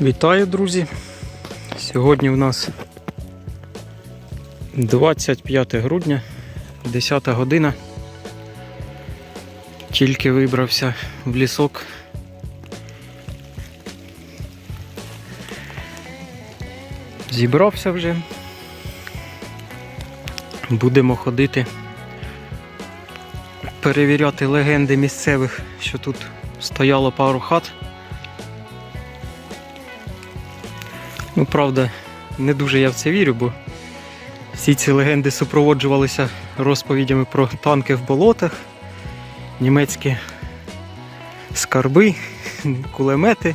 Вітаю, друзі! Сьогодні у нас 25 грудня, 10 година. Тільки вибрався в лісок. Зібрався вже. Будемо ходити, перевіряти легенди місцевих, що тут стояло пару хат. Ну, правда, не дуже я в це вірю, бо всі ці легенди супроводжувалися розповідями про танки в болотах, німецькі скарби, кулемети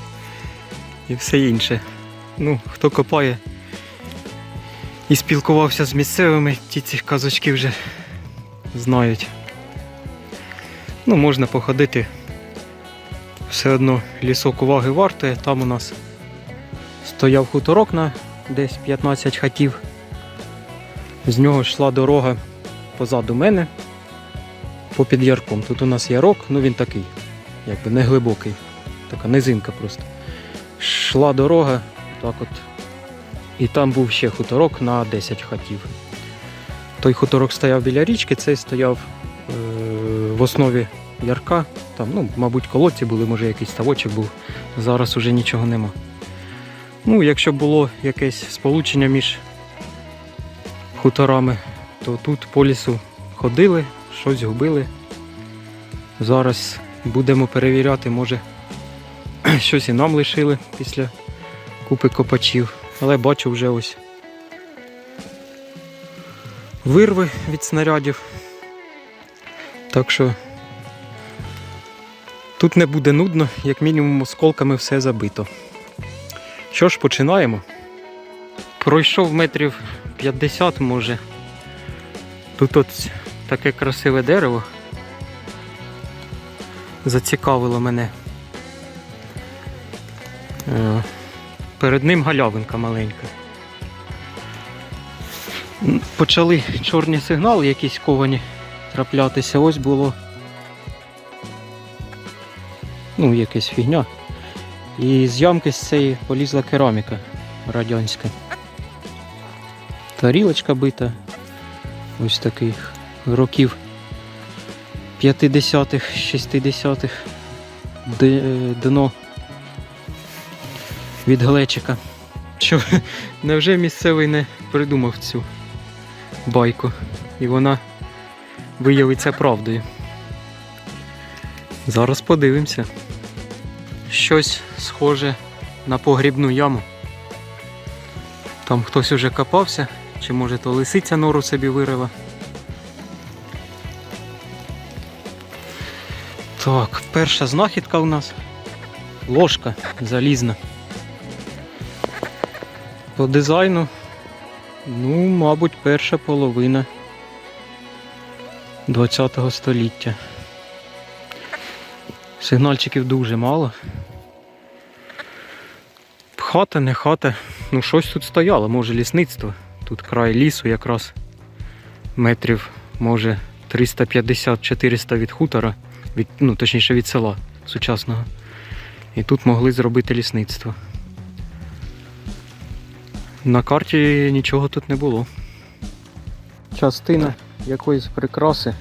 і все інше. Ну, хто копає і спілкувався з місцевими, ті ці казочки вже знають. Ну, можна походити. Все одно лісок уваги вартує, там у нас стояв хуторок на десь 15 хатів. З нього йшла дорога позаду мене по під ярком. Тут у нас ярок, ну він такий, якби не глибокий, така низинка просто. Йшла дорога, так от. І там був ще хуторок на 10 хатів. Той хуторок стояв біля річки, цей стояв е- в основі ярка. Там, ну, мабуть, колодці були, може якийсь ставочок був. Зараз уже нічого нема. Ну, якщо було якесь сполучення між хуторами, то тут по лісу ходили, щось губили. Зараз будемо перевіряти, може щось і нам лишили після купи копачів. Але бачу вже ось вирви від снарядів. Так що тут не буде нудно, як мінімум осколками все забито. Що ж, починаємо. Пройшов метрів 50, може. Тут от таке красиве дерево. Зацікавило мене. Е, Перед ним галявинка маленька. Почали чорні сигнали якісь ковані траплятися. Ось було. Ну, якась фігня. І з ямки з цієї полізла кераміка радянська. Тарілочка бита. Ось таких років 50-х, 60-х. Е, Дно від глечика. Що, невже місцевий не придумав цю байку? І вона виявиться правдою. Зараз подивимося щось схоже на погрібну яму. Там хтось уже копався, чи може то лисиця нору собі вирила. Так, перша знахідка у нас ложка залізна. По дизайну, ну, мабуть, перша половина 20 століття. Сигнальчиків дуже мало. Хата, не хата. Ну, щось тут стояло, може лісництво. Тут край лісу якраз метрів, може, 350-400 від хутора, від, ну, точніше від села сучасного. І тут могли зробити лісництво. На карті нічого тут не було. Частина якоїсь прикраси.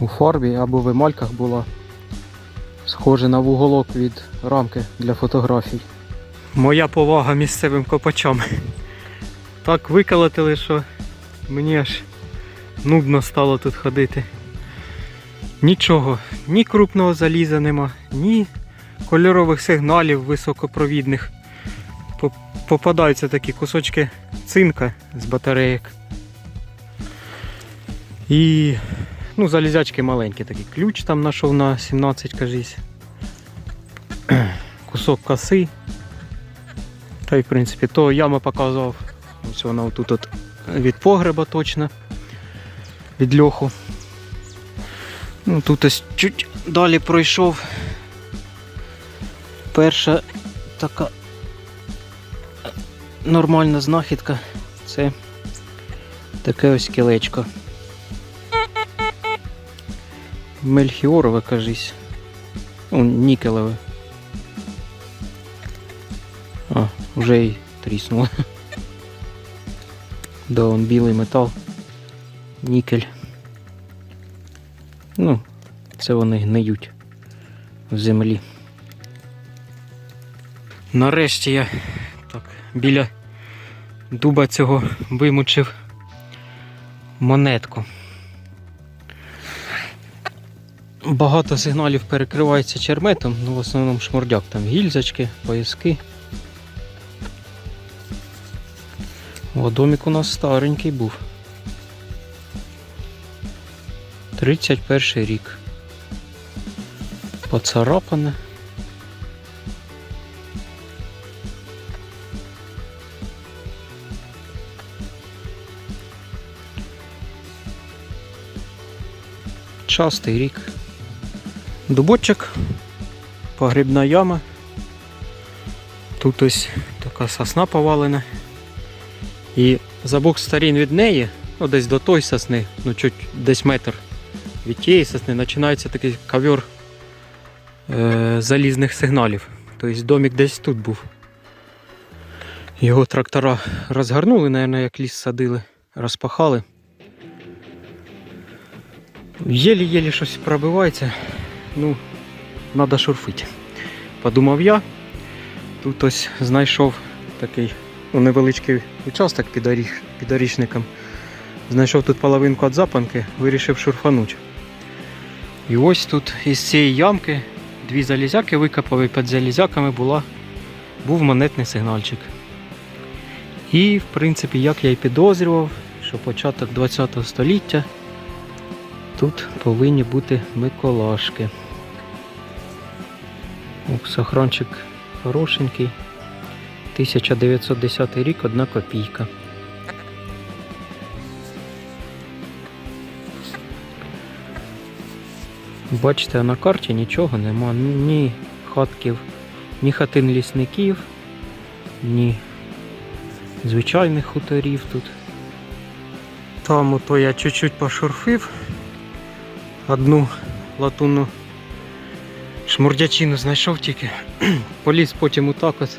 У фарбі або в емальках була схоже на вуголок від рамки для фотографій. Моя повага місцевим копачам. Так виколотили, що мені аж нудно стало тут ходити. Нічого, ні крупного заліза нема, ні кольорових сигналів високопровідних. Попадаються такі кусочки цинка з батареїк. І Ну, залізячки маленькі такі. Ключ там знайшов на 17, кажись. Кусок коси. Та й в принципі, то яма показував. Ось вона отут от від погреба точно. Від льоху. Ну, тут ось чуть далі пройшов. Перша така нормальна знахідка. Це таке ось кілечко. Мельхіорове, кажись. О, нікелеве. А, вже й тріснуло. Да, он білий метал. Нікель. Ну, це вони гниють в землі. Нарешті я так, біля дуба цього вимучив монетку. Багато сигналів перекривається черметом, ну в основному шмурдяк, там гільзочки, пояски. О, домик у нас старенький був. 31 рік. Поцарапане. Частий рік. Дубочок, погрібна яма. Тут ось така сосна повалена. І за бок сторін від неї, ну десь до тої сосни, ну чуть десь метр від тієї сосни, починається такий ковер е, залізних сигналів. Тобто домик десь тут був. Його трактора розгорнули, мабуть, як ліс садили, розпахали. Єлі-єлі щось пробивається. Ну, треба шурфити. Подумав я. Тут ось знайшов такий ну, невеличкий участок під, оріг, під орішником. Знайшов тут половинку від запанки, вирішив шурфануть. І ось тут із цієї ямки дві залізяки викопав і під залізяками була, був монетний сигнальчик. І, в принципі, як я і підозрював, що початок 20 століття тут повинні бути Миколашки. Сохранчик хорошенький. 1910 рік, одна копійка. Бачите, на карті нічого нема, ні хатків, ні хатин лісників, ні звичайних хуторів тут. Там ото я чуть-чуть пошурфив одну латунну шмурдячину знайшов тільки. Поліз потім отак от,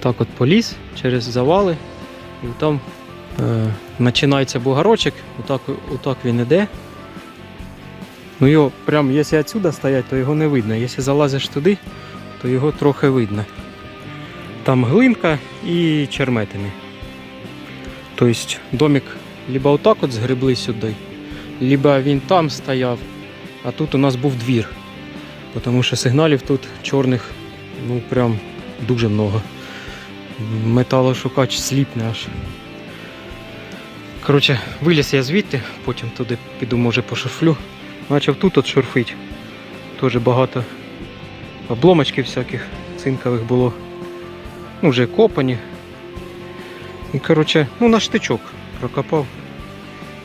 так от поліз через завали. І там е, починається бугорочок, отак, отак він іде. Ну його прям, якщо відсюди стоять, то його не видно. Якщо залазиш туди, то його трохи видно. Там глинка і черметини. Тобто домик либо отак от згребли сюди, либо він там стояв, а тут у нас був двір. Тому що сигналів тут чорних ну прям дуже много. Металошукач сліпне аж. Коротше, виліз я звідти, потім туди піду, може, пошурфлю. Почав тут от шурфить. Теж багато обломочків всяких цинкових було. Ну, вже копані. І коротше, ну на штичок прокопав.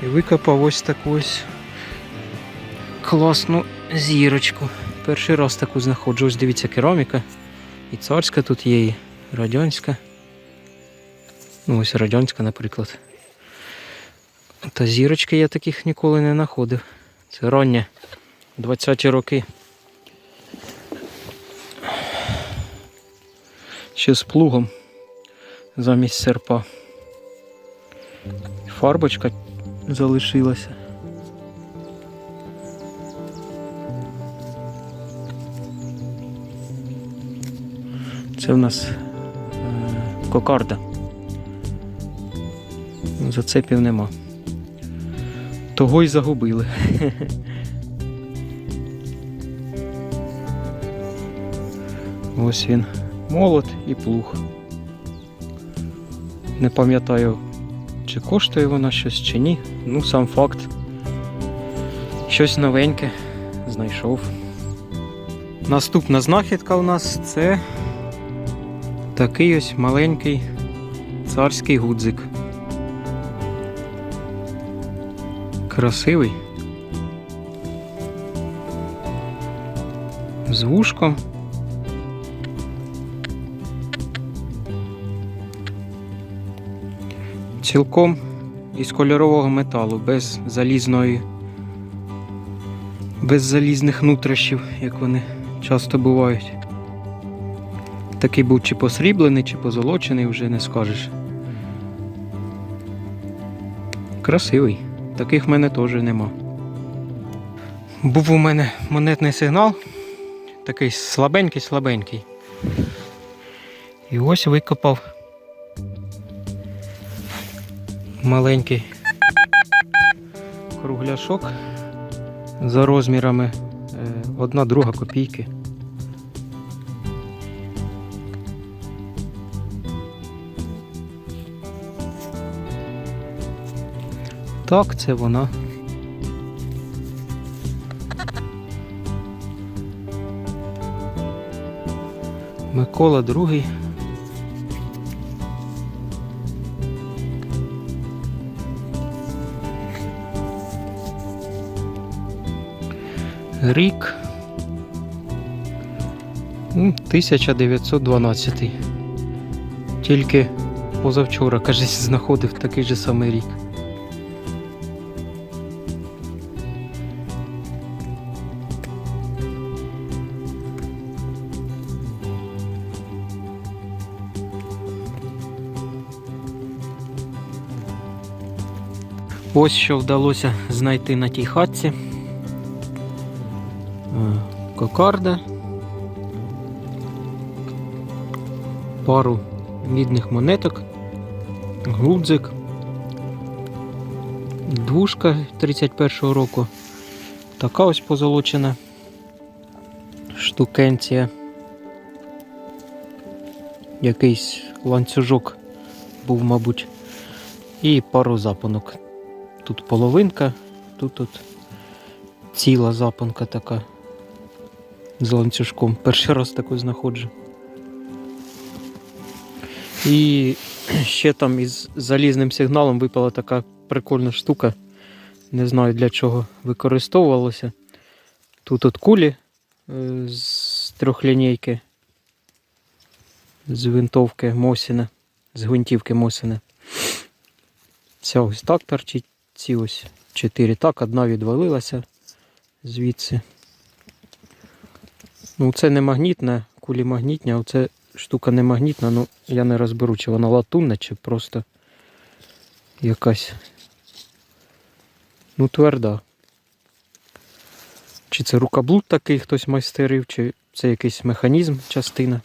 І викопав ось таку ось класну зірочку. Перший раз таку знаходжу. Ось дивіться, кераміка. І царська тут є, і радянська. Ну, ось радянська, наприклад. Та зірочки я таких ніколи не знаходив. Це раннє 20-ті роки. Ще з плугом замість серпа. Фарбочка залишилася. Це в нас е, кокарда. Зацепів нема. Того й загубили. Ось він. Молот і плуг. Не пам'ятаю, чи коштує вона щось, чи ні. Ну, сам факт. Щось новеньке знайшов. Наступна знахідка у нас це такий ось маленький царський гудзик. Красивий. З вушком. Цілком із кольорового металу, без залізної, без залізних нутрощів, як вони часто бувають. Такий був чи посріблений, чи позолочений, вже не скажеш. Красивий. Таких в мене теж нема. Був у мене монетний сигнал, такий слабенький-слабенький. І ось викопав маленький кругляшок за розмірами е, одна друга копійки. Так, це вона. Микола другий. Рік. м, 1912. Тільки позавчора, кажись, знаходив такий же самий рік. Ось що вдалося знайти на тій хатці. Е, Кокарда. Пару мідних монеток. Гудзик. Двушка 31-го року. Така ось позолочена штукенція. Якийсь ланцюжок був, мабуть. І пару запонок. Тут половинка, тут от ціла запонка така з ланцюжком. Перший раз таку знаходжу. І ще там із залізним сигналом випала така прикольна штука. Не знаю для чого використовувалося. Тут от кулі е, з трьохлінійки, з винтовки Мосіна, з гвинтівки Мосіна. Ця ось так торчить, ці ось чотири так, одна відвалилася звідси. Ну, це не магнітна, кулі магнітні, а це штука не магнітна, ну я не розберу, чи вона латунна, чи просто якась. Ну, тверда. Чи це рукоблуд такий хтось майстерив, чи це якийсь механізм, частина.